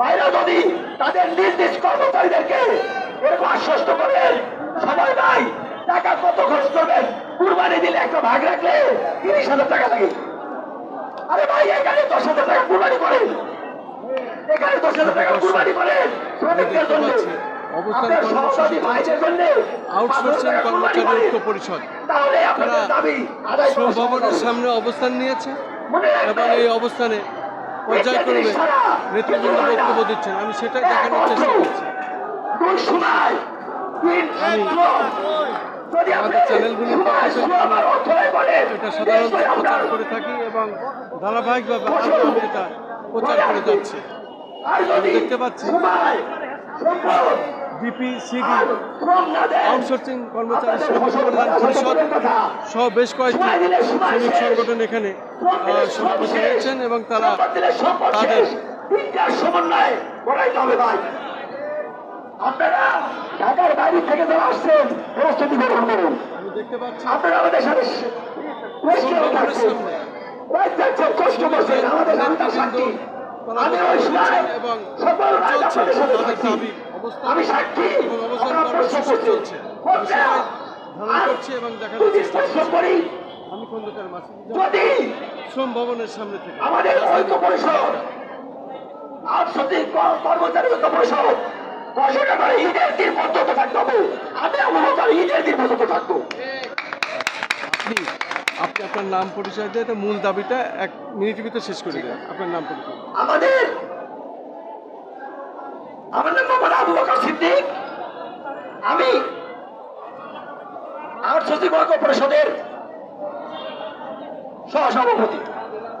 বাইরে যদি তাদের নিজ নিজ কর্মচারীদেরকে এরকম আশ্বস্ত সময় নাই টাকা কত খরচ করবেন কুরবানি দিলে একটা ভাগ রাখলে তিরিশ হাজার টাকা লাগে। আরে ভাই এখানে দশ হাজার টাকা কুরবানি করেন। এখানে দশ হাজার টাকা কুরবানি করেন শ্রমিকদের জন্য। অবস্থান কর্মসূচি আউটসোর্সিং কর্মচারী ঐক্য পরিষদ তারা ভবনের সামনে অবস্থান নিয়েছে এবং এই অবস্থানে পর্যায়ক্রমে নেতৃবৃন্দ বক্তব্য দিচ্ছেন। আমি সেটাই দেখানোর চেষ্টা করছি। আমি আমাদের চ্যানেলগুলির বলেন, এটা সাধারণত প্রচার করে থাকি এবং ধারাবাহিকভাবে আমি এটা প্রচার করে যাচ্ছি। আমি দেখতে পাচ্ছি। সময়, সম্পদ, ডিপি সিডি আর শ্রম না দেন, আউটসোর্সিং কর্মচারী শ্রমিক কল্যাণ পরিষদ সহ বেশ কয়েকটি শ্রমিক সংগঠন এখানে শেষ। রয়েছেন এবং তারা তাদের হবে ভাই। আপনারা ঢাকার বাইরে থেকে যারা আসছেন প্রস্তুতি গ্রহণ করুন। আমি দেখতে পাচ্ছি। আপনারা আমাদের সাথে কষ্ট করছেন। আমাদের আমি তার সাক্ষী। আমি ওই সময় সকল সাথে অবস্থান আমি সাক্ষী। কর্মসূচি চলছে। ধারণ করছি এবং করছি। করি। আমি খন্দকার মাসুদ যদি শ্রম ভবনের সামনে থেকে। আমাদের ঐক্য পরিষদ আটষট্টি কর্মচারী ঐক্য পরিষদ ঘোষণা করে ঈদের দিন পর্যন্ত থাকতে হবে। আমি মূলত ঈদের দিন পর্যন্ত থাকব। আপনি আপনি আপনার নাম পরিচয় দিয়ে মূল দাবিটা এক মিনিটের ভিতরে শেষ করে দেন। আপনার নাম পরিচয়। আমাদের আমি পরিষদের সহসভাপতি।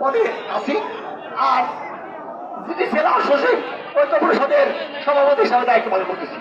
পদে আছি। আর যিনি জেলা সচিব ঐক্য পরিষদের সভাপতি হিসাবে দায়িত্ব পালন করতেছি।